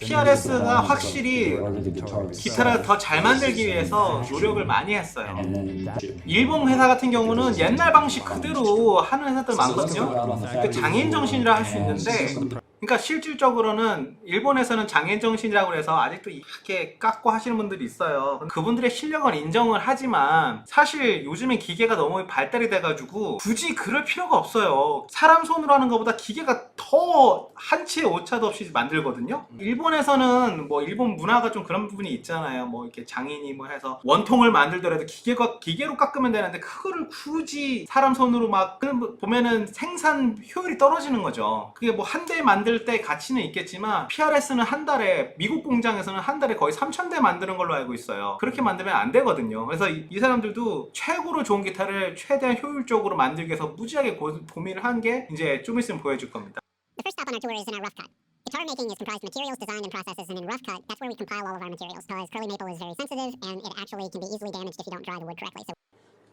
PRS가 확실히 기타를 더 잘 만들기 위해서 노력을 많이 했어요. 일본 회사 같은 경우는 옛날 방식 그대로 하는 회사들 많거든요. 그 장인 정신이라 할 수 있는데 그러니까 실질적으로는 일본에서는 장인 정신이라고 해서 아직도 이렇게 깎고 하시는 분들이 있어요. 그분들의 실력은 인정을 하지만 사실 요즘엔 기계가 너무 발달이 돼가지고 굳이 그럴 필요가 없어요. 사람 손으로 하는 것보다 기계가 더 한치의 오차도 없이 만들거든요. 일본에서는 뭐 일본 문화가 좀 그런 부분이 있잖아요. 뭐 이렇게 장인이 뭐 해서 원통을 만들더라도 기계가 기계로 깎으면 되는데 그거를 굳이 사람 손으로 막그 보면은 생산 효율이 떨어지는 거죠. 그게 뭐 한 대 만들 때 가치는 있겠지만 PRS는 한 달에 미국 공장에서는 한 달에 거의 3천 대 만드는 걸로 알고 있어요. 그렇게 만들면 안 되거든요. 그래서 이, 이 사람들도 최고로 좋은 기타를 최대한 효율적으로 만들기 위해서 무지하게 고, 고민을 한 게 이제 좀 있으면 보여줄 겁니다. The first stop on our tour is in our rough cut. Guitar making is comprised of materials, design, and processes, and in rough cut, that's where we compile all of our materials. Because curly maple is very sensitive, and it actually can be easily damaged if you don't dry the wood correctly. So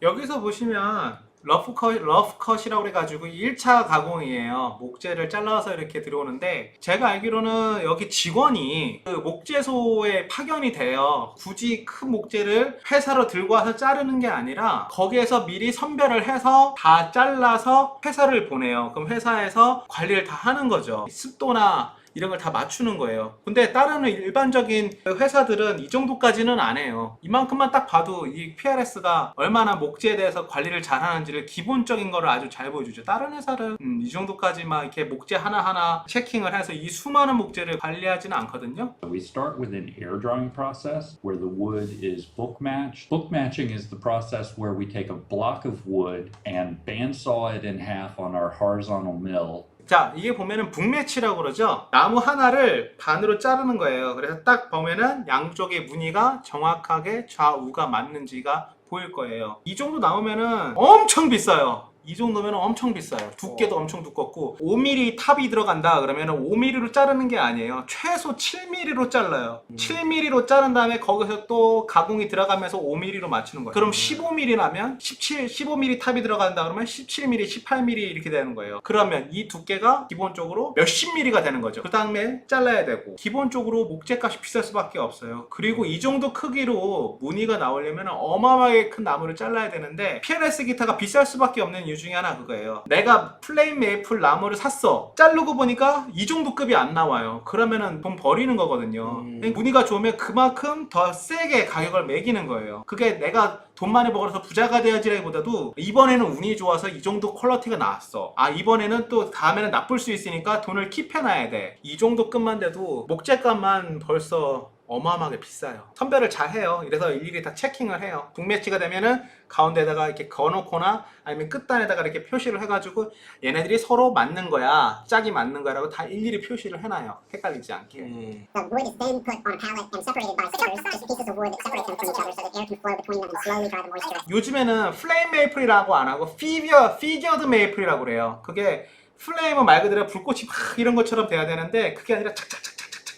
여기서 보시면 러프 컷, 러프 컷이라고 그래가지고 1차 가공이에요. 목재를 잘라서 이렇게 들어오는데 제가 알기로는 여기 직원이 그 목재소에 파견이 돼요. 굳이 큰 목재를 회사로 들고 와서 자르는 게 아니라 거기에서 미리 선별을 해서 다 잘라서 회사를 보내요. 그럼 회사에서 관리를 다 하는 거죠. 습도나 이런 걸 다 맞추는 거예요. 근데 다른 일반적인 회사들은 이 정도까지는 안 해요. 이만큼만 딱 봐도 이 PRS가 얼마나 목재에 대해서 관리를 잘 하는지를 기본적인 거를 아주 잘 보여주죠. 다른 회사는 음, 이 정도까지만 이렇게 목재 하나하나 체킹을 해서 이 수많은 목재를 관리하지는 않거든요. We start with an air drying process where the wood is book matched. Book matching is the process where we take a block of wood and bandsaw it in half on our horizontal mill 자, 이게 보면은 북매치라고 그러죠. 나무 하나를 반으로 자르는 거예요. 그래서 딱 보면은 양쪽의 무늬가 정확하게 좌우가 맞는지가 보일 거예요. 이 정도 나오면은 엄청 비싸요. 이 정도면 엄청 비싸요. 두께도 엄청 두껍고 5mm 탑이 들어간다 그러면 5mm로 자르는 게 아니에요. 최소 7mm로 잘라요. 7mm로 자른 다음에 거기서 또 가공이 들어가면서 5mm로 맞추는 거예요. 그럼 15mm라면 17, 15mm 탑이 들어간다 그러면 17mm, 18mm 이렇게 되는 거예요. 그러면 이 두께가 기본적으로 몇십 mm가 되는 거죠. 그 다음에 잘라야 되고 기본적으로 목재값이 비쌀 수밖에 없어요. 그리고 이 정도 크기로 무늬가 나오려면 어마어마하게 큰 나무를 잘라야 되는데 PLS 기타가 비쌀 수밖에 없는 이유 중에 하나 그거예요. 내가 플레인 메이플 나무를 샀어. 자르고 보니까 이 정도 급이 안 나와요. 그러면은 돈 버리는 거거든요. 무늬가 좋으면 그만큼 더 세게 가격을 매기는 거예요. 그게 내가 돈 많이 벌어서 부자가 돼야지라기보다도 이번에는 운이 좋아서 이 정도 퀄러티가 나왔어. 아 이번에는 또 다음에는 나쁠 수 있으니까 돈을 킵해놔야 돼. 이 정도 값만 돼도 목재값만 벌써 어마어마하게 비싸요. 선별을 잘 해요. 이래서 일일이 다 체킹을 해요. 북매치가 되면은 가운데다가 이렇게 거놓거나 아니면 끝단에다가 이렇게 표시를 해가지고 얘네들이 서로 맞는 거야, 짝이 맞는 거야라고 다 일일이 표시를 해놔요. 헷갈리지 않게. the wood is then put on a pallet and separated by stickers, just pieces of wood that separate them from each other so that air can flow between them and slowly dry the moisture. 요즘에는 플레임 메이플이라고 안 하고 피겨 피겨드 메이플이라고 그래요. 그게 플레임은 말 그대로 불꽃이 막 이런 것처럼 돼야 되는데 그게 아니라 착착착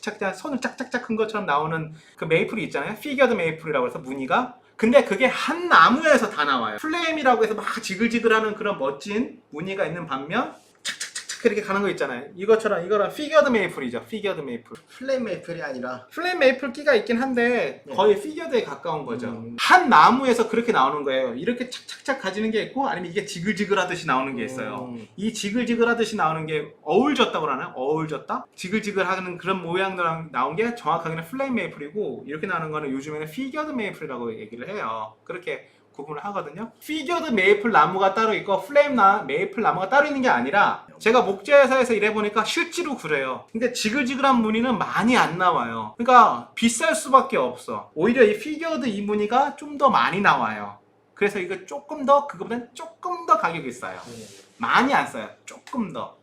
착착착 손을 짝짝짝 큰 것처럼 나오는 그 메이플이 있잖아요. 피겨드 메이플이라고 해서 무늬가 근데 그게 한 나무에서 다 나와요. 플레임이라고 해서 막 지글지글하는 그런 멋진 무늬가 있는 반면 이렇게 가는 거 있잖아요. 이것처럼 이거는 피겨드 메이플이죠. 피겨드 메이플. 플레임 메이플이 아니라 플레임 메이플 끼가 있긴 한데 거의 피겨드에 가까운 거죠. 음. 한 나무에서 그렇게 나오는 거예요. 이렇게 착착착 가지는 게 있고 아니면 이게 지글지글하듯이 나오는 게 있어요. 음. 이 지글지글하듯이 나오는 게 어울졌다고 하나요? 어울졌다? 지글지글하는 그런 모양들랑 나온 게 정확하게는 플레임 메이플이고 이렇게 나오는 거는 요즘에는 피겨드 메이플이라고 얘기를 해요. 그렇게 구분을 하거든요. 피겨드 메이플 나무가 따로 있고 플레임 나 메이플 나무가 따로 있는 게 아니라 제가 목재 회사에서 일해 보니까 실제로 그래요. 근데 지글지글한 무늬는 많이 안 나와요. 그러니까 비쌀 수밖에 없어. 오히려 이 피겨드 이 무늬가 좀 더 많이 나와요. 그래서 이거 조금 더 그거보다 조금 더 가격이 싸요. 많이 안 싸요. 조금 더.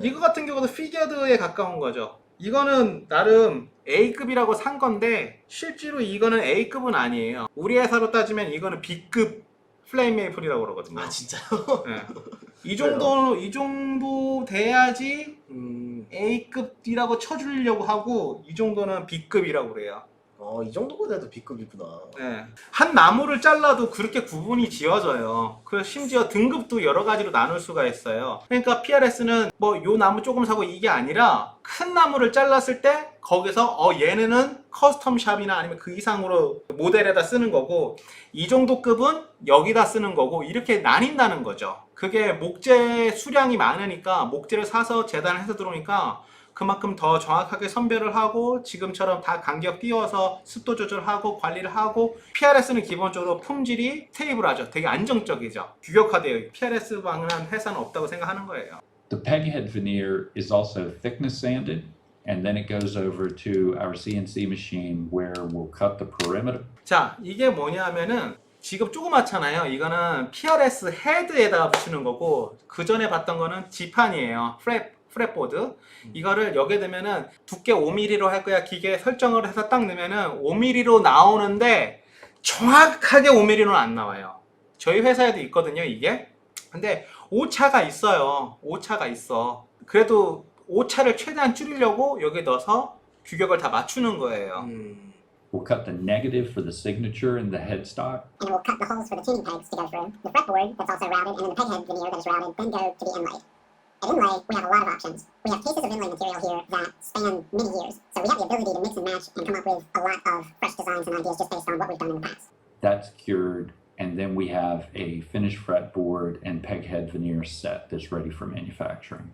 이거 같은 경우도 피겨드에 가까운 거죠. 이거는 나름 A급이라고 산 건데 실제로 이거는 A급은 아니에요. 우리 회사로 따지면 이거는 B급 플레임 메이플이라고 그러거든요. 아 진짜요? 네. 이 정도 이 정도 돼야지 음, A급이라고 쳐주려고 하고 이 정도는 B급이라고 그래요. 어, 이 정도가 돼도 B급이구나. 네. 한 나무를 잘라도 그렇게 구분이 지어져요. 그 심지어 등급도 여러 가지로 나눌 수가 있어요. 그러니까 PRS는 뭐 요 나무 조금 사고 이게 아니라 큰 나무를 잘랐을 때 거기서 어 얘네는 커스텀 샵이나 아니면 그 이상으로 모델에다 쓰는 거고 이 정도 급은 여기다 쓰는 거고 이렇게 나뉜다는 거죠. 그게 목재 수량이 많으니까 목재를 사서 재단해서 들어오니까 그만큼 더 정확하게 선별을 하고 지금처럼 다 간격 띄워서 습도 조절하고 관리를 하고 PRS는 기본적으로 품질이 스테이블하죠. 되게 안정적이죠. 규격화되어 PRS 방한 회사는 없다고 생각하는 거예요. The peg head veneer is also thickness sanded, and then it goes over to our CNC machine where we'll cut the perimeter. 자, 이게 뭐냐면은 지금 조그맣잖아요. 이거는 PRS 헤드에다가 붙이는 거고 그 전에 봤던 거는 지판이에요. 프랩 프랩보드. 이거를 여기에 넣으면은 두께 5mm로 할 거야. 기계에 설정을 해서 딱 넣으면은 5mm로 나오는데 정확하게 5mm로는 안 나와요. 저희 회사에도 있거든요, 이게. 근데 오차가 있어요. 오차가 있어. 그래도 오차를 최대한 줄이려고 여기에 넣어서 규격을 다 맞추는 거예요. 음. We'll cut the negative for the signature and the headstock. And we'll cut the holes for the tuning pegs to go through. The fretboard that's also routed, and then the peg head veneer that is routed, then go to the inlay. At inlay, we have a lot of options. We have cases of inlay material here that span many years. So we have the ability to mix and match and come up with a lot of fresh designs and ideas just based on what we've done in the past. That's cured. And then we have a finished fretboard and peg head veneer set that's ready for manufacturing.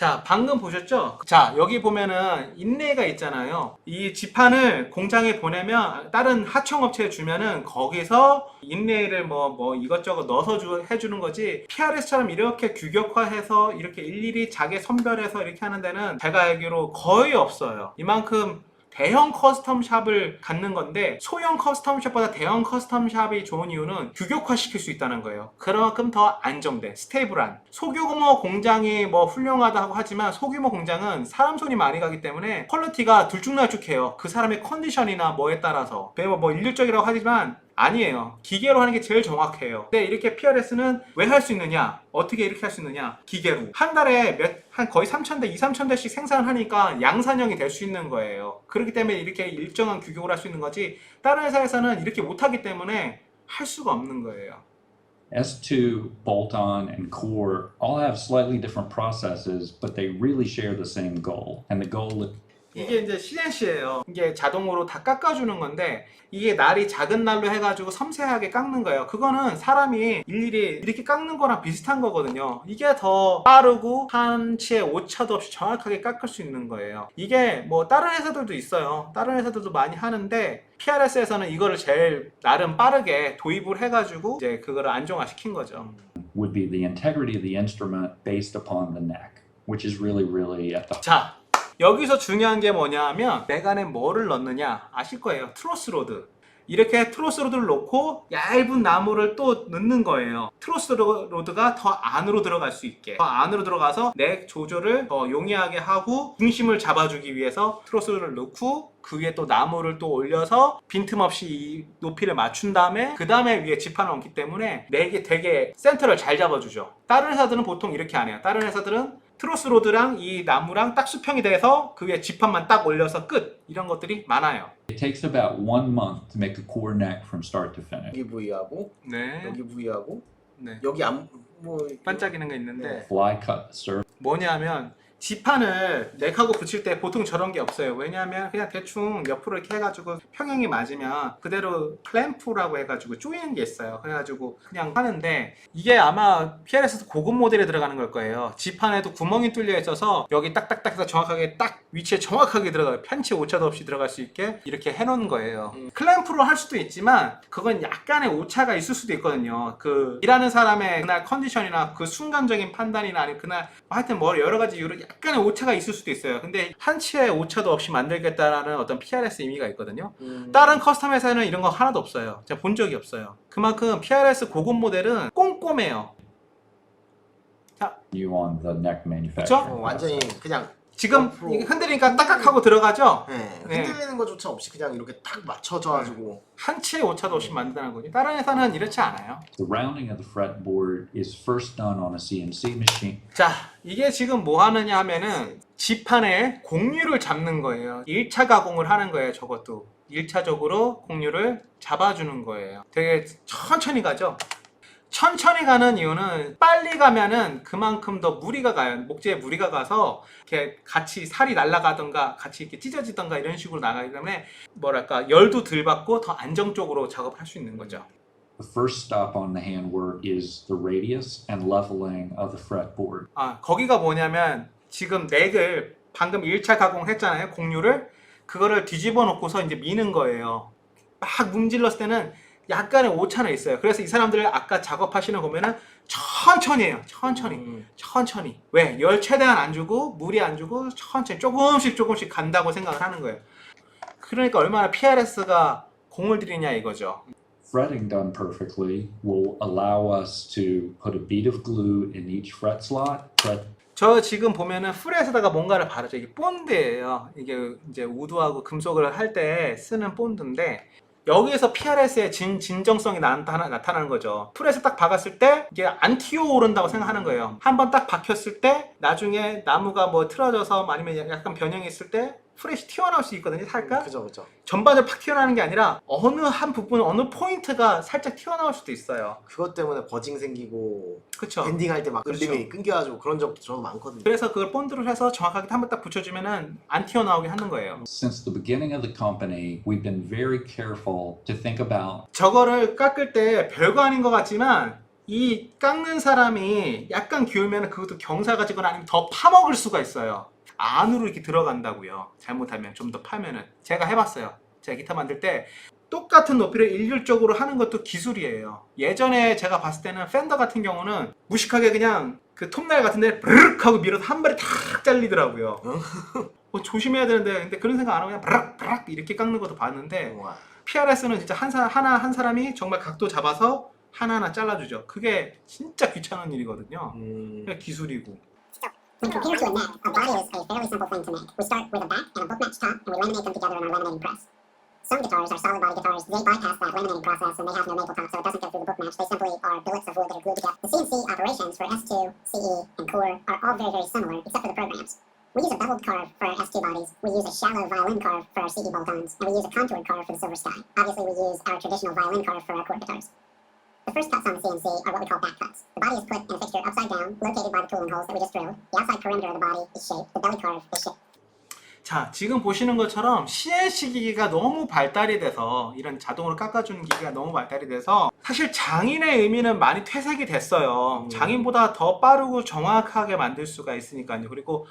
자, 방금 보셨죠? 자, 여기 보면은 인레가 있잖아요. 이 지판을 공장에 보내면 다른 하청업체에 주면은 거기서 인레를 뭐, 뭐 이것저것 넣어서 주, 해주는 거지. PRS처럼 이렇게 규격화해서 이렇게 일일이 자기 선별해서 이렇게 하는 데는 제가 알기로 거의 없어요. 이만큼 대형 커스텀 샵을 갖는 건데 소형 커스텀 샵보다 대형 커스텀 샵이 좋은 이유는 규격화 시킬 수 있다는 거예요. 그만큼 더 안정돼, 스테이블한. 소규모 공장이 뭐 훌륭하다고 하지만 소규모 공장은 사람 손이 많이 가기 때문에 퀄리티가 들쭉날쭉해요. 그 사람의 컨디션이나 뭐에 따라서. 뭐, 뭐 일률적이라고 하지만 아니에요. 기계로 하는 게 제일 정확해요. 근데 이렇게 PRS는 왜 할 수 있느냐? 어떻게 이렇게 할 수 있느냐? 기계로. 한 달에 몇, 한 거의 3,000대, 2, 3,000대씩 생산을 하니까 양산형이 될 수 있는 거예요. 그렇기 때문에 이렇게 일정한 규격을 할 수 있는 거지, 다른 회사에서는 이렇게 못하기 때문에 할 수가 없는 거예요. S2, bolt on, and core all have slightly different processes, but they really share the same goal. And the goal 이게 이제 CNC예요. 이게 자동으로 다 깎아주는 건데 이게 날이 작은 날로 해가지고 섬세하게 깎는 거예요. 그거는 사람이 일일이 이렇게 깎는 거랑 비슷한 거거든요. 이게 더 빠르고 한 치의 오차도 없이 정확하게 깎을 수 있는 거예요. 이게 뭐 다른 회사들도 있어요. 다른 회사들도 많이 하는데 PRS에서는 이거를 제일 나름 빠르게 도입을 해가지고 이제 그거를 안정화시킨 거죠. would be the integrity of the instrument based upon the neck, which is really, really at the 자, 여기서 중요한 게 뭐냐 하면 내간에 뭐를 넣느냐 아실 거예요. 트로스 로드. 이렇게 트로스 로드를 놓고 얇은 나무를 또 넣는 거예요. 트로스 로드가 더 안으로 들어갈 수 있게. 더 안으로 들어가서 넥 조절을 더 용이하게 하고 중심을 잡아주기 위해서 트로스 로드를 넣고 그 위에 또 나무를 또 올려서 빈틈없이 이 높이를 맞춘 다음에 그 다음에 위에 지판을 얹기 때문에 넥이 되게 센터를 잘 잡아주죠. 다른 회사들은 보통 이렇게 안 해요. 다른 회사들은 트로스 로드랑 이 나무랑 딱 수평이 돼서 그 위에 지판만 딱 올려서 끝 이런 것들이 많아요. It takes about one month to make a core neck from start to finish. 여기 부위하고 네. 여기 부위하고 네. 여기 안뭐 반짝이는 게 있는데 네. Fly cut surface. 뭐냐면 지판을 넥하고 붙일 때 보통 저런 게 없어요. 왜냐하면 그냥 대충 옆으로 이렇게 해가지고 평행이 맞으면 그대로 클램프라고 해가지고 조이는 게 있어요. 그래가지고 그냥 하는데 이게 아마 PRS에서 고급 모델에 들어가는 걸 거예요. 지판에도 구멍이 뚫려 있어서 여기 딱딱딱 해서 정확하게 딱 위치에 정확하게 들어가요. 편치 오차도 없이 들어갈 수 있게 이렇게 해놓은 거예요. 음. 클램프로 할 수도 있지만 그건 약간의 오차가 있을 수도 있거든요. 그 일하는 사람의 그날 컨디션이나 그 순간적인 판단이나 아니면 그날 하여튼 뭐 여러 가지 이유로 약간의 오차가 있을 수도 있어요. 근데 한치의 오차도 없이 만들겠다라는 어떤 PRS 의미가 있거든요. 음. 다른 커스텀 회사에는 이런 거 하나도 없어요. 제가 본 적이 없어요. 그만큼 PRS 고급 모델은 꼼꼼해요. You on the neck 그쵸? manufacturing. 어, 완전히 그냥 지금 앞으로. 이게 흔들리니까 딱딱하고 들어가죠? 네. 네. 흔들리는 것조차 없이 그냥 이렇게 딱 맞춰져 가지고 한치의 오차도 없이 만드는 거지. 다른 회사는 이렇지 않아요. The rounding of the fretboard is first done on a CNC machine. 자, 이게 지금 뭐 하느냐 하면은 지판에 공률을 잡는 거예요. 1차 가공을 하는 거예요, 저것도. 1차적으로 공률을 잡아주는 거예요. 되게 천천히 가죠? 천천히 가는 이유는 빨리 가면은 그만큼 더 무리가 가요. 목재에 무리가 가서 이렇게 같이 살이 날아가던가 같이 이렇게 찢어지던가 이런 식으로 나가기 때문에 뭐랄까 열도 덜 받고 더 안정적으로 작업할 수 있는 거죠. The first stop on the handwork is the radius and leveling of the fretboard. 아, 거기가 뭐냐면 지금 넥을 방금 1차 가공했잖아요. 공유를 그거를 뒤집어 놓고서 이제 미는 거예요. 막 문질렀을 때는 약간의 오차는 있어요. 그래서 이 사람들 아까 작업하시는 거 보면은 천천히 해요. 천천히. 음, 천천히. 왜? 열 최대한 안 주고 무리 안 주고 천천히 조금씩 조금씩 간다고 생각을 하는 거예요. 그러니까 얼마나 PRS가 공을 들이냐 이거죠. Fretting done perfectly will allow us to put a bead of glue in each fret slot, fret 저 지금 보면은 풀에다가 뭔가를 바르죠. 이게 본드예요. 이게 이제 우드하고 금속을 할 때 쓰는 본드인데 여기에서 PRS의 진, 진정성이 나타나, 나타나는 거죠. 풀에서 딱 박았을 때 이게 안 튀어오른다고 생각하는 거예요. 한번 딱 박혔을 때 나중에 나무가 뭐 틀어져서 아니면 약간 변형이 있을 때 프렛이 튀어나올 수 있거든요. 살까? 그죠 그죠 전반적으로 팍 튀어나오는 게 아니라 어느 한 부분, 어느 포인트가 살짝 튀어나올 수도 있어요. 그것 때문에 버징 생기고 그쵸? 엔딩 할 때막 그렇죠. 끊겨가지고 그런 적도 저는 많거든요 그래서 그걸 본드를 해서 정확하게 한 번 딱 붙여주면은 안 튀어나오게 하는 거예요. Since the beginning of the company, we've been very careful to think about 저거를 깎을 때 별거 아닌 것 같지만 이 깎는 사람이 약간 기울면 그것도 경사가 지거나 아니면 더 파먹을 수가 있어요. 안으로 이렇게 들어간다고요. 잘못하면 좀 더 파면은 제가 해봤어요. 제가 기타 만들 때 똑같은 높이를 일률적으로 하는 것도 기술이에요. 예전에 제가 봤을 때는 팬더 같은 경우는 무식하게 그냥 그 톱날 같은데 브르륵 하고 밀어서 한 발에 탁 잘리더라고요. 뭐 조심해야 되는데 근데 그런 생각 안 하고 그냥 브락 브락 이렇게 깎는 것도 봤는데 우와. PRS는 진짜 한 사, 하나 한 사람이 정말 각도 잡아서 하나하나 잘라주죠. 그게 진짜 귀찮은 일이거든요. 음, 기술이고. When compared to a neck, a body is a fairly simple thing to make. We start with a back and a book top, and we laminate them together in our laminating press. Some guitars are solid body guitars. They bypass that laminating process and they have no maple top, so it doesn't go through the book match. They simply are billets of wood that are glued together. The CNC operations for S2, CE, and Core are all very, very similar, except for the programs. We use a beveled carve for our S2 bodies. We use a shallow violin carve for our CE bolt-ons, and we use a contoured carve for the Silver Sky. Obviously, we use our traditional violin carve for our Core guitars. The first cuts on the CNC are what we call back cuts. The body is put in a fixture upside down, located by the tooling holes that we just drilled. The outside perimeter of the body is shaped. The belly carve is shaped. 자, 지금 보시는 것처럼 CNC 기기가 너무 발달이 돼서 이런 자동으로 깎아주는 기기가 너무 발달이 돼서 사실 장인의 의미는 많이 퇴색이 됐어요. 음. 장인보다 더 빠르고 정확하게 만들 수가 있으니까요. 그리고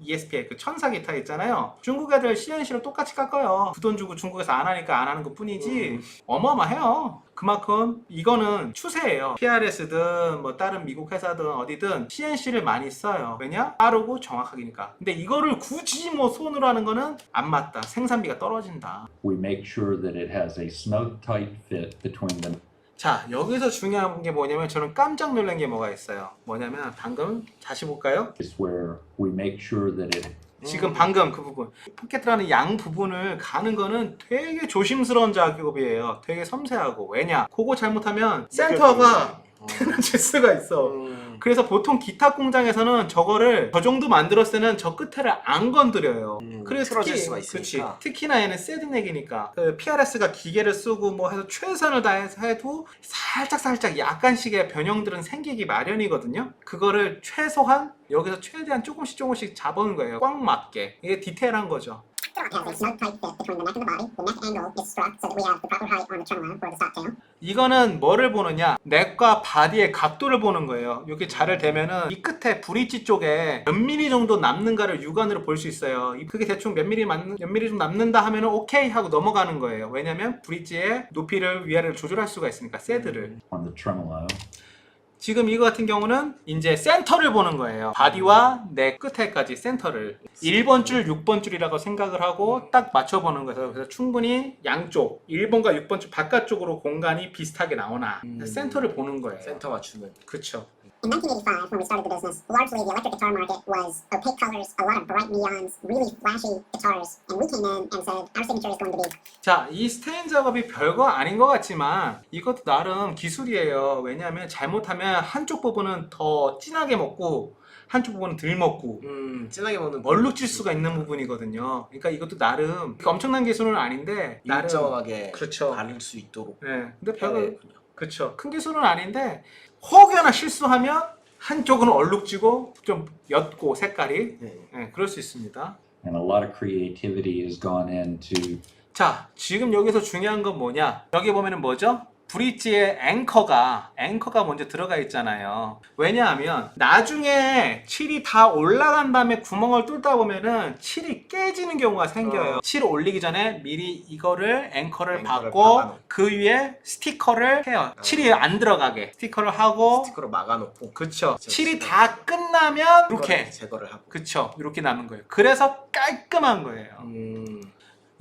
ESP의 그 천사 기타 있잖아요. 중국 애들 CNC로 똑같이 깎아요. 그 돈 주고 중국에서 안 하니까 안 하는 것 뿐이지 음. 어마어마해요. 그만큼 이거는 추세예요. PRS든 뭐 다른 미국 회사든 어디든 CNC를 많이 써요. 왜냐? 빠르고 정확하기니까. 근데 이거를 굳이 뭐 손으로 하는 거는 안 맞다. 생산비가 떨어진다. we make sure that it has a snug tight fit between the 자, 여기서 중요한 게 뭐냐면 저는 깜짝 놀란 게 뭐가 있어요. 뭐냐면 방금 다시 볼까요? is where we make sure that it 지금 방금 그 부분 포켓라는 양 부분을 가는 거는 되게 조심스러운 작업이에요. 되게 섬세하고 왜냐? 그거 잘못하면 센터가 어. 테너질 수가 있어. 음, 그래서 보통 기타 공장에서는 저거를 저 정도 만들었을 때는 저 끝에를 안 건드려요. 음, 그래서 틀어질 특히, 수가 있으니까. 그치. 특히나 얘는 세드넥이니까 그 PRS가 기계를 쓰고 뭐 해서 최선을 다해서 해도 살짝 살짝 약간씩의 변형들은 생기기 마련이거든요. 그거를 최소한 여기서 최대한 조금씩 조금씩 잡아오는 거예요. 꽉 맞게. 이게 디테일한 거죠. 이거는 뭐를 보느냐? 넥과 바디의 각도를 보는 거예요. 이렇게 자를 대면은 이 끝에 브릿지 쪽에 몇 미리 정도 남는가를 육안으로 볼 수 있어요. 이- 그게 대충 몇 미리 맞는, 몇 미리 좀 남는다 하면은 오케이 하고 넘어가는 거예요. 왜냐면 브릿지의 높이를 위아래를 조절할 수가 있으니까 세드를. 지금 이거 같은 경우는 이제 센터를 보는 거예요. 바디와 넥 끝에까지 센터를 1번 줄, 6번 줄이라고 생각을 하고 딱 맞춰보는 거예요. 그래서 충분히 양쪽 1번과 6번 줄 바깥쪽으로 공간이 비슷하게 나오나 음. 센터를 보는 거예요. 센터 맞추는 그쵸. In 1985, when we started the business, largely the electric guitar market was opaque colors, a lot of bright neons, really flashy guitars. And we came in and said, our signature is going to be 자, 이 스테인 작업이 별거 아닌 것 같지만 이것도 나름 기술이에요. 왜냐하면 잘못하면 한쪽 부분은 더 진하게 먹고 한쪽 부분은 덜 먹고 음, 진하게 먹는 얼룩질 수가 있는 부분이거든요. 그러니까 이것도 나름 엄청난 기술은 아닌데 나름 일정하게 그렇죠. 바를 수 있도록 네. 근데 별거 해야겠군요. 그렇죠. 큰 기술은 아닌데 혹여나 실수하면 한쪽은 얼룩지고 좀 옅고 색깔이 네. 네, 그럴 수 있습니다. And a lot of creativity has gone into 자, 지금 여기서 중요한 건 뭐냐? 여기 보면은 뭐죠? 브릿지에 앵커가 앵커가 먼저 들어가 있잖아요. 왜냐하면 나중에 칠이 다 올라간 다음에 구멍을 뚫다 보면은 칠이 깨지는 경우가 생겨요. 어. 칠 올리기 전에 미리 이거를 앵커를 앵커를 받고 박아놓고. 그 위에 스티커를 해요. 칠이 안 들어가게 스티커를 하고 스티커로 막아놓고 그쵸. 그쵸. 칠이 다 끝나면 이렇게 이거를 제거를 하고. 그쵸. 이렇게 남은 거예요. 그래서 깔끔한 거예요. 음,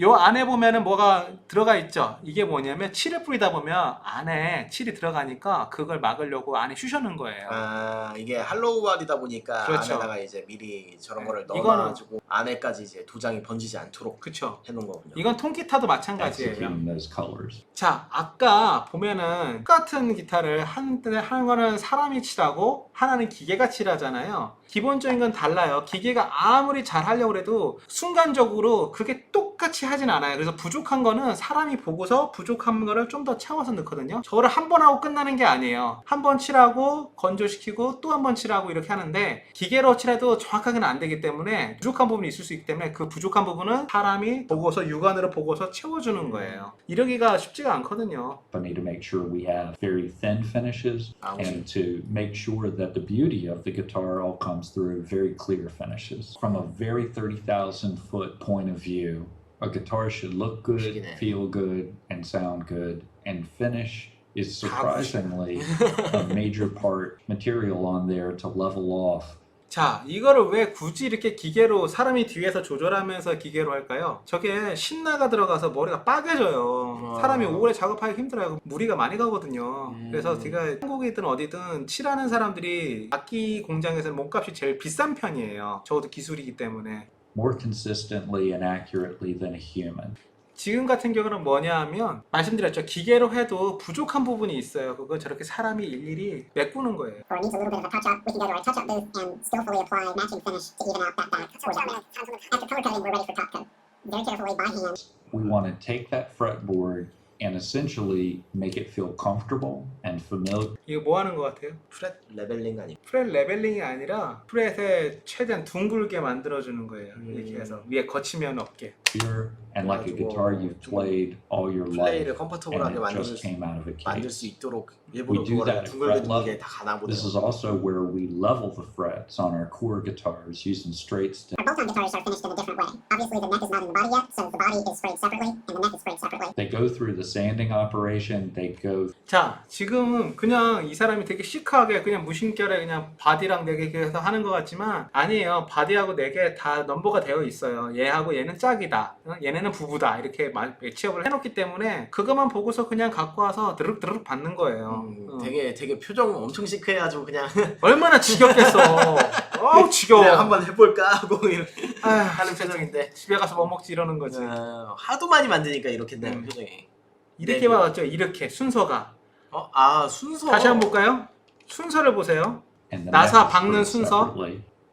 요 안에 보면은 뭐가 들어가 있죠. 이게 뭐냐면 칠을 뿌리다 보면 안에 칠이 들어가니까 그걸 막으려고 안에 쑤셔는 거예요. 아 이게 할로우알이다 보니까 그렇죠. 안에다가 이제 미리 저런 네. 거를 이거는- 넣어놔가지고 안에까지 이제 도장이 번지지 않도록 그쵸. 해놓은 거군요. 이건 통기타도 마찬가지예요. executing those colors. 자, 아까 보면은 똑같은 기타를 한, 하는 거는 사람이 칠하고 하나는 기계가 칠하잖아요. 기본적인 건 달라요. 기계가 아무리 잘 하려고 해도 순간적으로 그게 똑 같이 하진 않아요. 그래서 부족한 거는 사람이 보고서 부족한 거를 좀 더 채워서 넣거든요. 저를 한 번 하고 끝나는 게 아니에요. 한 번 칠하고 건조시키고 또 한 번 칠하고 이렇게 하는데 기계로 칠해도 정확하게는 안 되기 때문에 부족한 부분이 있을 수 있기 때문에 그 부족한 부분은 사람이 보고서 육안으로 보고서 채워주는 거예요. 이러기가 쉽지가 않거든요. company to make sure we have very thin finishes 아, and to make sure that the beauty of the guitar all comes through very clear finishes. From a very 30,000 foot point of view, a guitar should look good, feel good, and sound good, and finish is 다 surprisingly a major part material on there to level off 자, 이거를 왜 굳이 이렇게 기계로 사람이 뒤에서 조절하면서 기계로 할까요? 저게 신나가 들어가서 머리가 빠개져요. 아. 사람이 오래 작업하기 힘들어요. 무리가 많이 가거든요. 음. 그래서 제가 한국이든 어디든 칠하는 사람들이 악기 공장에서 몸값이 제일 비싼 편이에요. 적어도 기술이기 때문에. More consistently and accurately than a human. 지금 같은 경우는 뭐냐 하면 말씀드렸죠. 기계로 해도 부족한 부분이 있어요. 그거 저렇게 사람이 일일이 메꾸는 거예요. or needs a little bit of a touch up, we can go to our touch up booth and skillfully apply matching finish to even out that back. After color coding, we're ready for top coat. Very carefully by hand. We want to take that fretboard and essentially make it feel comfortable and familiar. 이거 뭐 하는 것 같아요? 프렛 레벨링 아니 프렛 레벨링이 아니라 프렛에 최대한 둥글게 만들어주는 거예요. 음. 이렇게 해서 위에 거치면 없게. And like a guitar you've 좀 played all your 플레이를 life 컴포터블하게 and it 만들 just 수, came out of a 만들 case. 수 있도록 일부러 We do 그거를 that at 둥글게 fret level. 다 가나보네요. This is also where we level the frets on our core guitars using straight stem. Our bolt-on guitars are finished in a different way. Obviously, the neck is not in the body yet, so the body is sprayed separately and the neck is sprayed separately. They go through the sanding operation, they go 자, 지금 그냥 이 사람이 되게 시크하게 그냥 무심결에 그냥 바디랑 네개 해서 하는 것 같지만 아니에요. 바디하고 네개다 넘버가 되어 있어요. 얘하고 얘는 짝이다. 어? 얘네는 부부다. 이렇게 마- 매치업을 해놓기 때문에 그것만 보고서 그냥 갖고 와서 드륵 드륵 받는 거예요. 음, 어. 되게 되게 표정 엄청 시크해가지고 그냥 얼마나 지겹겠어. 어우 지겨워. 그냥 한번 해볼까 하고 이렇게 아휴, 하는 표정인데 집에 가서 뭐 먹지 이러는 거지. 어, 하도 많이 만드니까 이렇게 되는 음. 표정이. 이렇게 네, 받았죠. 이렇게 순서가. 어, 아 순서. 다시 한번 볼까요? 순서를 보세요. 나사 박는 순서.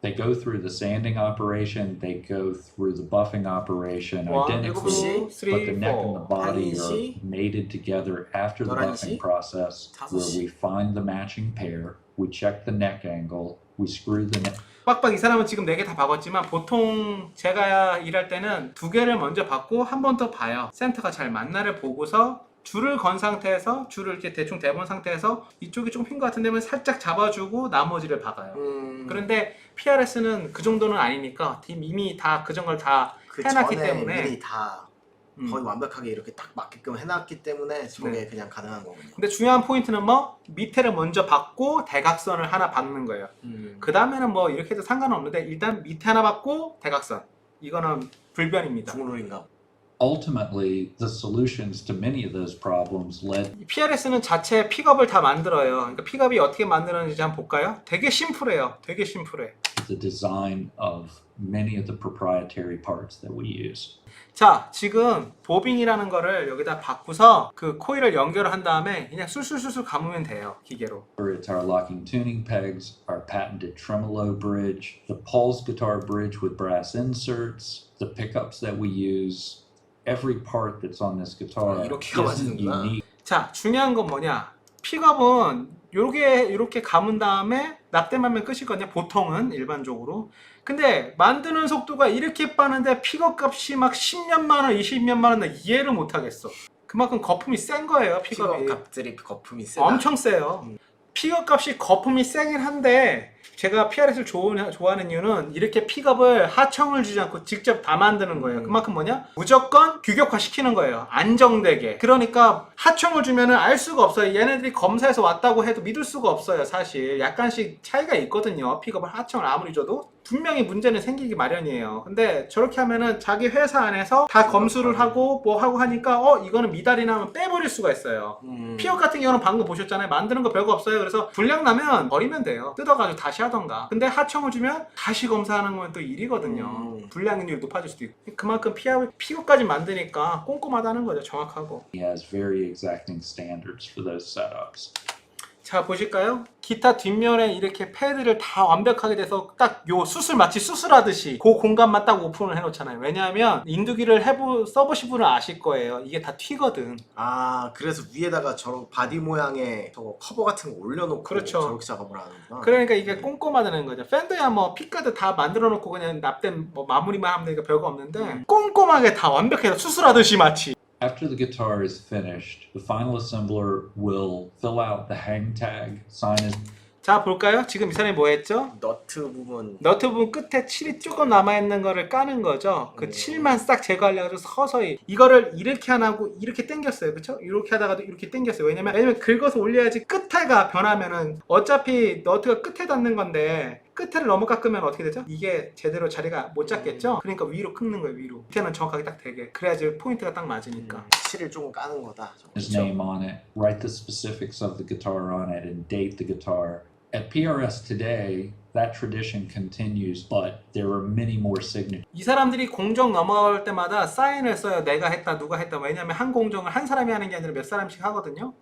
separately. They go through the sanding operation, they go through the buffing operation One, identically, two, but three, the neck and the four. body are 한시. mated together after the 열한시. buffing process, where 다섯시. we find the matching pair, we check the neck angle, we screw the neck. 빡빡 이 사람은 지금 네 개 다 박았지만 보통 제가 일할 때는 두 개를 먼저 박고 한 번 더 봐요. 센터가 잘 맞나를 보고서 줄을 건 상태에서 줄을 이렇게 대충 대본 상태에서 이쪽이 좀핀것 같은 데면 살짝 잡아주고 나머지를 박아요. 음, 그런데 PRS는 그 정도는 아니니까 팀 이미 다 그 정도를 다 그 해놨기 전에 때문에 미리 다 음. 거의 완벽하게 이렇게 딱 맞게끔 해놨기 때문에 저게 네. 그냥 가능한 거군요. 근데 중요한 포인트는 뭐 밑에를 먼저 박고 대각선을 하나 박는 거예요. 음. 그 다음에는 뭐 이렇게 해도 상관없는데 일단 밑에 하나 박고 대각선 이거는 불변입니다. 중로인가? ultimately, the solutions to many of those problems led PRS는 자체 픽업을 다 만들어요. 그러니까 픽업이 어떻게 만드는지 한번 볼까요? 되게 심플해요. 되게 심플해. to the design of many of the proprietary parts that we use. 자, 지금 보빙이라는 거를 여기다 바꾸서 그 코일을 연결을 한 다음에 그냥 술술술술 감으면 돼요. 기계로. It's our locking tuning pegs, our patented tremolo bridge, the Pulse guitar bridge with brass inserts, the pickups that we use. Every part that's on this guitar 아, 이렇게가 isn't 맞는구나. unique. 자, 중요한 건 뭐냐? 픽업은 요렇게 이렇게 감은 다음에 납땜하면 끝이거든요. 보통은 일반적으로. 근데 만드는 속도가 이렇게 빠는데 픽업 값이 막 10년 만 원, 20년 만 원 나 이해를 못 하겠어. 그만큼 거품이 센 거예요, 픽업이. 픽업 값들이 거품이 세다. 엄청 세요. 음. 픽업 값이 거품이 세긴 한데 제가 PRS를 좋아하는 이유는 이렇게 픽업을 하청을 주지 않고 직접 다 만드는 거예요. 음. 그만큼 뭐냐? 무조건 규격화 시키는 거예요. 안정되게. 그러니까 하청을 주면은 알 수가 없어요. 얘네들이 검사해서 왔다고 해도 믿을 수가 없어요. 사실 약간씩 차이가 있거든요. 픽업을 하청을 아무리 줘도 분명히 문제는 생기기 마련이에요. 근데 저렇게 하면은 자기 회사 안에서 다 검수를 하고 뭐 하고 하니까 어 이거는 미달이 나면 빼버릴 수가 있어요. 음. 피업 같은 경우는 방금 보셨잖아요. 만드는 거 별거 없어요. 그래서 불량 나면 버리면 돼요. 뜯어가지고 다시 하던가. 근데 하청을 주면 다시 검사하는 건 또 일이거든요. 음. 불량률 높아질 수도 있고. 그만큼 피업, 피업까지 만드니까 꼼꼼하다는 거죠. 정확하고. He has very exacting standards for those setups. 자 보실까요? 기타 뒷면에 이렇게 패드를 다 완벽하게 돼서 딱 요 수술 마치 수술하듯이 그 공간만 딱 오픈을 해놓잖아요. 왜냐하면 인두기를 해보 써보신 분은 아실 거예요. 이게 다 튀거든. 아 그래서 위에다가 저런 바디 모양의 저거 커버 같은 거 올려놓고 그렇죠. 저렇게 작업을 하는구나. 그러니까 이게 꼼꼼하다는 거죠. 팬더야 뭐 픽가드 다 만들어 놓고 그냥 납땜 뭐 마무리만 하면 되니까 별거 없는데 꼼꼼하게 다 완벽해서 수술하듯이 마치. After the guitar is finished, the final assembler will fill out the hang tag, sign his 자 볼까요? 지금 이 사람이 뭐 했죠? 너트 부분 너트 부분 끝에 칠이 조금 남아있는 거를 까는 거죠. 그 음. 칠만 싹 제거하려고 해서 서서히 이거를 이렇게 안 하고 이렇게 당겼어요. 그쵸? 이렇게 하다가도 이렇게 당겼어요. 왜냐면 왜냐면 긁어서 올려야지 끝에가 변하면은 어차피 너트가 끝에 닿는 건데 끝에를 너무 깎으면 어떻게 되죠? 이게 제대로 자리가 못 잡겠죠? 그러니까 위로 긁는 거예요. 위로. 밑에는 정확하게 딱 되게. 그래야지 포인트가 딱 맞으니까. 음, 실을 조금 까는 거다. his name on it, write the specifics of the guitar on it, and date the guitar. At PRS today, that tradition continues, but there are many more signatures. 이 사람들이 공정 넘어갈 때마다 사인을 써요. 내가 했다, 누가 했다. 왜냐면 한 공정을 한 사람이 하는 게 아니라 몇 사람씩 하거든요.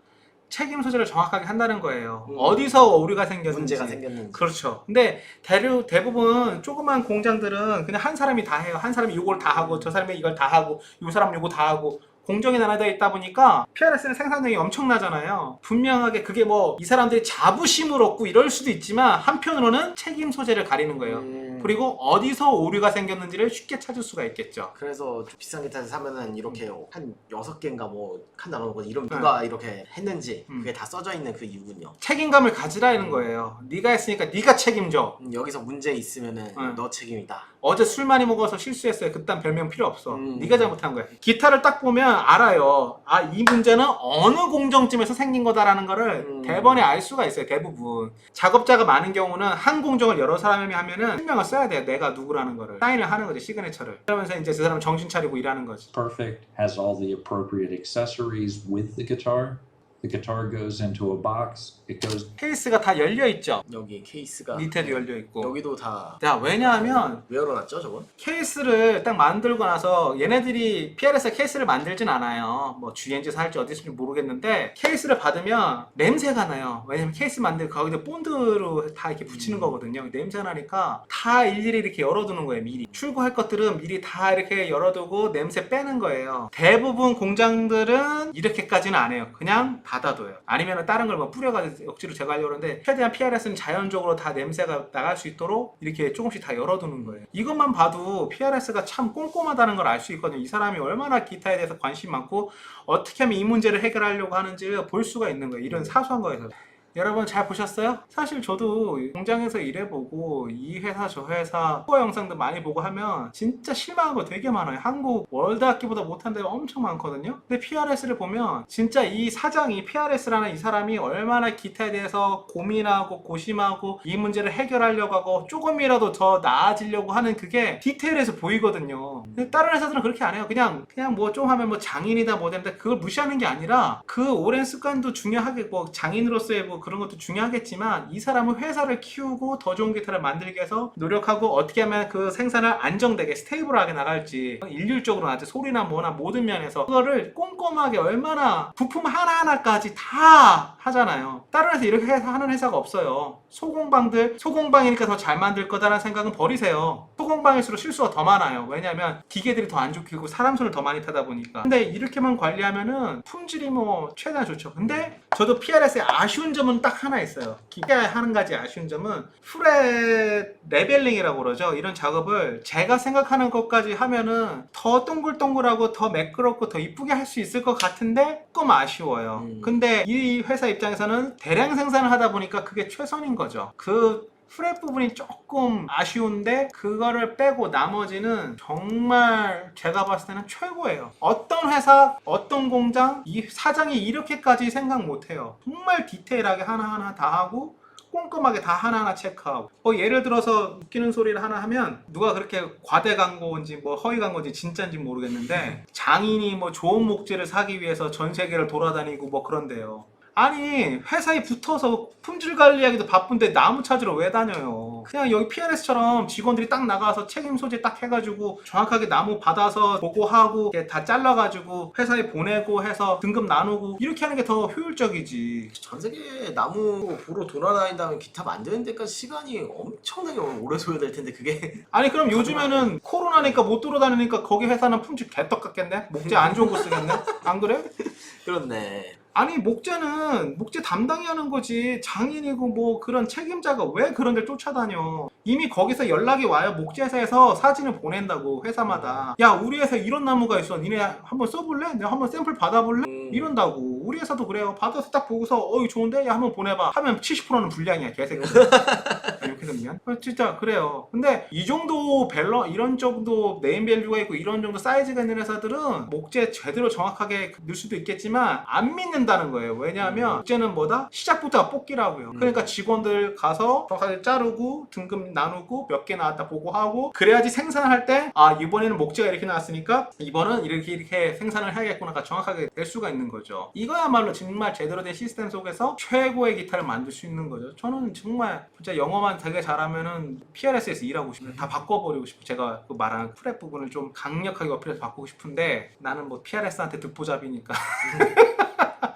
책임 소재를 정확하게 한다는 거예요. 음. 어디서 오류가 생겼는지. 문제가 생겼는지. 그렇죠. 근데 대류, 대부분 조그만 공장들은 그냥 한 사람이 다 해요. 한 사람이 이걸 다 하고 저 사람이 이걸 다 하고 이 사람 이거 다 하고 공정이 나눠져 있다 보니까 PRS는 생산량이 엄청나잖아요. 분명하게 그게 뭐 이 사람들이 자부심을 얻고 이럴 수도 있지만 한편으로는 책임 소재를 가리는 거예요. 음, 그리고 어디서 오류가 생겼는지를 쉽게 찾을 수가 있겠죠. 그래서 좀 비싼 기타를 사면은 이렇게 한 여섯 개인가 뭐 칸 나눠놓고 이런 네. 누가 이렇게 했는지 음. 그게 다 써져 있는 그 이유군요. 책임감을 가지라는 거예요. 네가 했으니까 네가 책임져. 음, 여기서 문제 있으면은 네. 너 책임이다. 어제 술 많이 먹어서 실수했어요. 그딴 별명 필요 없어. 음. 네가 잘못한 거야. 기타를 딱 보면 알아요. 아, 이 문제는 어느 공정쯤에서 생긴 거다라는 거를 음. 대번에 알 수가 있어요. 대부분. 작업자가 많은 경우는 한 공정을 여러 사람이 하면은 설명을 써야 돼요. 내가 누구라는 거를. 사인을 하는 거지, 시그네처를. 그러면서 이제 그 사람 정신 차리고 일하는 거지. Perfect, has all the appropriate accessories with the guitar. The guitar goes into a box. It goes 케이스가 다 열려 있죠. 여기 케이스가 밑에도 열려 있고. 여기도 다 자, 왜냐하면 왜 열어놨죠 저건? 케이스를 딱 만들고 나서 얘네들이 PRS 케이스를 만들진 않아요. 뭐 GNG에서 할지 어디서 할지 모르겠는데 케이스를 받으면 냄새가 나요. 왜냐면 케이스 만들고 거기다 본드로 다 이렇게 붙이는 음. 거거든요. 냄새 나니까 다 일일이 이렇게 열어두는 거예요. 미리 출고할 것들은 미리 다 이렇게 열어두고 냄새 빼는 거예요. 대부분 공장들은 이렇게까지는 안 해요. 그냥 닫아둬요. 아니면 다른 걸 뭐 뿌려가지고 억지로 제거하려고 하는데 최대한 PRS는 자연적으로 다 냄새가 나갈 수 있도록 이렇게 조금씩 다 열어두는 거예요. 이것만 봐도 PRS가 참 꼼꼼하다는 걸 알 수 있거든요. 이 사람이 얼마나 기타에 대해서 관심 많고 어떻게 하면 이 문제를 해결하려고 하는지 볼 수가 있는 거예요. 이런 사소한 거에서. 여러분 잘 보셨어요? 사실 저도 공장에서 일해보고 이 회사 저 회사 후보 영상도 많이 보고 하면 진짜 실망한 거 되게 많아요. 한국 월드 학기보다 못한 데가 엄청 많거든요. 근데 PRS를 보면 진짜 이 사장이 PRS라는 이 사람이 얼마나 기타에 대해서 고민하고 고심하고 이 문제를 해결하려고 하고 조금이라도 더 나아지려고 하는 그게 디테일에서 보이거든요. 근데 다른 회사들은 그렇게 안 해요. 그냥 그냥 뭐 좀 하면 뭐 장인이다 뭐 되는데 그걸 무시하는 게 아니라 그 오랜 습관도 중요하게 뭐 장인으로서의 뭐 그런 것도 중요하겠지만 이 사람은 회사를 키우고 더 좋은 기타를 만들기 위해서 노력하고 어떻게 하면 그 생산을 안정되게 스테이블하게 나갈지 일률적으로 나한테 소리나 뭐나 모든 면에서 그거를 꼼꼼하게 얼마나 부품 하나하나까지 다 하잖아요. 다른 회사 이렇게 해서 하는 회사가 없어요. 소공방들 소공방이니까 더 잘 만들 거다라는 생각은 버리세요. 소공방일수록 실수가 더 많아요. 왜냐하면 기계들이 더 안 좋고 사람 손을 더 많이 타다 보니까. 근데 이렇게만 관리하면은 품질이 뭐 최대한 좋죠. 근데 저도 PRS의 아쉬운 점은 딱 하나 있어요. 기계 하는 가지 아쉬운 점은 프렛 레벨링이라고 그러죠. 이런 작업을 제가 생각하는 것까지 하면은 더 동글동글하고 더 매끄럽고 더 이쁘게 할 수 있을 것 같은데 조금 아쉬워요. 음. 근데 이 회사 입장에서는 대량 생산을 하다 보니까 그게 최선인 거죠. 그 프렛 부분이 조금 아쉬운데 그거를 빼고 나머지는 정말 제가 봤을 때는 최고예요. 어떤 회사, 어떤 공장, 이 사장이 이렇게까지 생각 못해요. 정말 디테일하게 하나하나 다 하고 꼼꼼하게 다 하나하나 체크하고 뭐 예를 들어서 웃기는 소리를 하나 하면 누가 그렇게 과대 광고인지 뭐 허위 광고인지 진짜인지 모르겠는데 장인이 뭐 좋은 목재를 사기 위해서 전 세계를 돌아다니고 뭐 그런데요. 아니 회사에 붙어서 품질 관리하기도 바쁜데 나무 찾으러 왜 다녀요? 그냥 여기 PRS처럼 직원들이 딱 나가서 책임 소재 딱 해가지고 정확하게 나무 받아서 보고하고 다 잘라가지고 회사에 보내고 해서 등급 나누고 이렇게 하는 게 더 효율적이지. 전 세계 나무 보러 돌아다닌다면 기타 만드는 데까지 시간이 엄청나게 오래 소요될 텐데 그게 아니 그럼 요즘에는 코로나니까 못 돌아다니니까 거기 회사는 품질 개떡 같겠네? 목재 안 좋은 거 쓰겠네? 안 그래? 그렇네. 아니 목재는 목재 담당이 하는 거지 장인이고 뭐 그런 책임자가 왜 그런 데를 쫓아다녀 이미 거기서 연락이 와요 목재 회사에서 사진을 보낸다고 회사마다 야 우리 회사 이런 나무가 있어 니네 한번 써볼래? 내가 한번 샘플 받아볼래? 음. 이런다고 우리 회사도 그래요. 받아서 딱 보고서 어이 좋은데? 야 한번 보내봐. 하면 70%는 불량이야 개새끼. 이렇게 되면. 어, 진짜 그래요. 근데 이 정도 밸런 이런 정도 네임 밸류가 있고 이런 정도 사이즈가 있는 회사들은 목재 제대로 정확하게 넣을 수도 있겠지만 안 믿는다는 거예요. 왜냐하면 목재는 뭐다? 시작부터가 뽑기라고요. 음. 그러니까 직원들 가서 정확하게 자르고 등급 나누고 몇 개 나왔다 보고하고 그래야지 생산할 때 아 이번에는 목재가 이렇게 나왔으니까 이번은 이렇게 이렇게 생산을 해야겠구나가 정확하게 될 수가 있는 거죠. 이거 야말로 정말 제대로 된 시스템 속에서 최고의 기타를 만들 수 있는 거죠. 저는 정말 진짜 영어만 되게 잘하면은 PRS에서 일하고 싶어요 다 바꿔버리고 싶어 제가 그 말한 프렛 부분을 좀 강력하게 어필해서 바꾸고 싶은데 나는 뭐 PRS한테 듣보잡이니까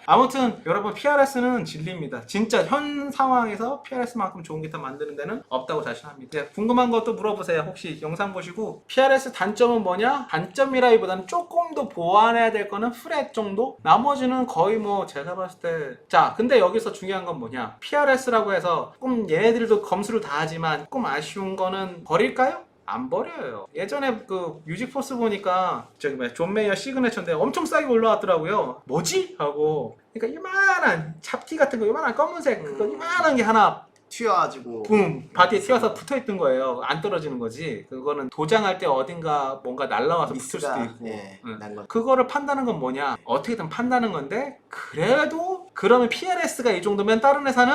아무튼 여러분 PRS는 진리입니다. 진짜 현 상황에서 PRS만큼 좋은 기타 만드는 데는 없다고 자신합니다. 네, 궁금한 것도 물어보세요. 혹시 영상 보시고 PRS 단점은 뭐냐? 단점이라기보다는 조금 더 보완해야 될 거는 프렛 정도? 나머지는 거의 뭐 제가 봤을 때 자, 근데 여기서 중요한 건 뭐냐? PRS라고 해서 조금 얘네들도 검수를 다 하지만 조금 아쉬운 거는 버릴까요? 안 버려요. 예전에 그 뮤직포스 보니까 저기 뭐야 존 메이어 시그네처인데 엄청 싸게 올라왔더라고요. 뭐지? 하고 그러니까 이만한 잡티 같은 거 이만한 검은색 그거 음. 이만한 게 하나 튀어가지고 붐 바디에 튀어서 붙어 있던 거예요. 안 떨어지는 거지. 그거는 도장할 때 어딘가 뭔가 날라와서 붙을 수도 미스가 있고. 예, 응. 난. 그거를 판다는 건 뭐냐? 어떻게든 판다는 건데 그래도 그러면 PRS가 이 정도면 다른 회사는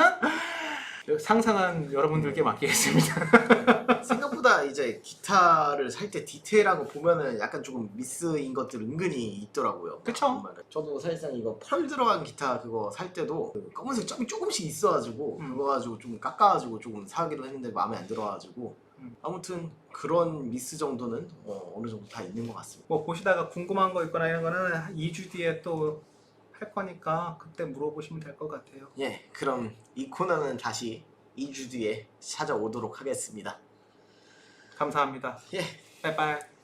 상상한 여러분들께 맡기겠습니다. 생각보다 이제 기타를 살 때 디테일한 거 보면은 약간 조금 미스인 것들 은근히 있더라고요. 그쵸? 정말은. 저도 사실상 이거 펄 들어간 기타 그거 살 때도 그 검은색 점이 조금씩 있어가지고 음. 그거 가지고 좀 깎아가지고 조금 사기로 했는데 마음에 안 들어가지고 음. 아무튼 그런 미스 정도는 어, 어느 정도 다 있는 것 같습니다. 뭐 보시다가 궁금한 거 있거나 이런 거는 2주 뒤에 또 할 거니까 그때 물어보시면 될 것 같아요. 예, 그럼 이 코너는 다시 2주 뒤에 찾아오도록 하겠습니다. 감사합니다. 예. 빠이빠이.